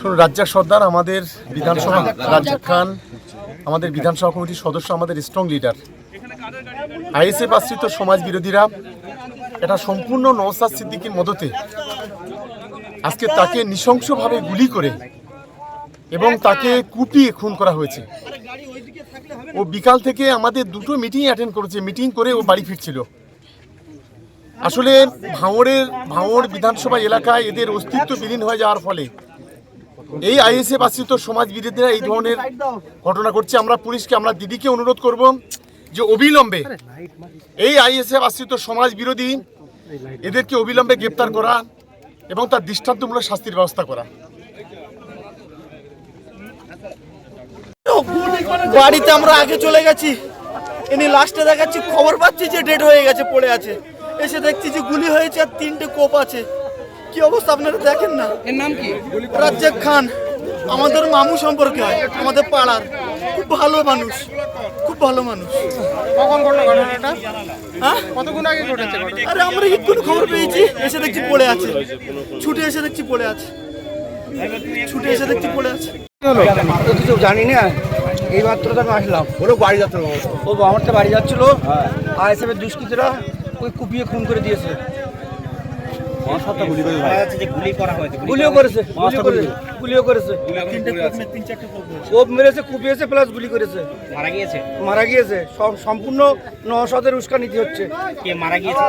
শুনুন, রাজ্জাক সর্দার আমাদের বিধানসভা, রাজ্জাক খান, আমাদের বিধানসভা কমিটির সদস্য, আমাদের স্ট্রং লিডার আইএসএফ আশ্রিত সমাজ বিরোধীরা, এটা সম্পূর্ণ নওসাদ সিদ্দিকির মদতে আজকে তাকে নৃশংসভাবে গুলি করে এবং তাকে কুপিয়ে খুন করা হয়েছে। ও বিকাল থেকে আমাদের দুটো মিটিং অ্যাটেন্ড করেছে মিটিং করে ও বাড়ি ফিরছিল। আসলে ভাঙড়ের, ভাঙড় বিধানসভা এলাকায় এদের অস্তিত্ব বিলীন হয়ে যাওয়ার ফলে এই আইএসএফ আশ্রিত সমাজ বিরোধীরা এই ধরনের ঘটনা করছে। আমরা পুলিশকে, আমরা দিদিকে অনুরোধ করব যে অবিলম্বে এই আইএসএফ আশ্রিত সমাজ বিরোধী এদেরকে অবিলম্বে গ্রেপ্তার করা এবং তার দৃষ্টান্তমূলক শাস্তির ব্যবস্থা করা। বাড়িতে আমরা আগে চলে গেছি। ইনি লাস্টে দেখাচ্ছি, খবর পাচ্ছি যে ডেড হয়ে গেছে, পড়ে আছে। এসে দেখছি যে গুলি হয়েছে আর তিনটে কোপ আছে। কি অবস্থা আপনারা দেখেন না? এর নাম কি? রাজ্জাক খান আমাদের মামু সম্পর্কে হয় আমাদের পাড়ার। খুব ভালো মানুষ খুব ভালো মানুষ। কখন ঘটলো ঘটনাটা? হ্যাঁ? কতক্ষণ আগে ঘটেছে আরে আমরা এক্ষুনি খবর পেয়েছি এসে দেখছি পড়ে আছে। ছুটে এসে দেখছি পড়ে আছে। ছুটে এসে দেখছি পড়ে আছে। তো কিছু জানি না। এই মাত্র তো আমি আসলাম। ওরা বাড়ি যাচ্ছে ও আমার তো বাড়ি যাচ্ছিল। আইএসএফের দুষ্কৃতীরা ওই কুপিয়ে খুন করে দিয়েছে। গুলিও করেছে গুলিও করেছে গুলিও করেছে। কোপ মেরেছে কুপিয়েছে প্লাস গুলি করেছে। মারা গিয়েছে? মারা গিয়েছে। সব- সম্পূর্ণ নশদের উস্কানিতে হচ্ছে। কে মারা গিয়েছে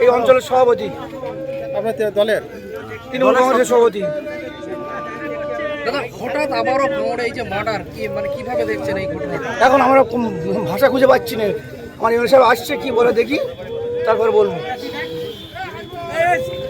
এই অঞ্চলের সভাপতি। আপনার দলের? তৃণমূল কংগ্রেসের সভাপতি। দাদা হঠাৎ আবারও ভাঙড়ে এই যে মার্ডার কি মানে কীভাবে দেখছেন এই ঘটনাটা? এখন আমরা ভাষা খুঁজে পাচ্ছি না। আমার সাহেব আসছে কি বলে দেখি তারপর বলব। Yes!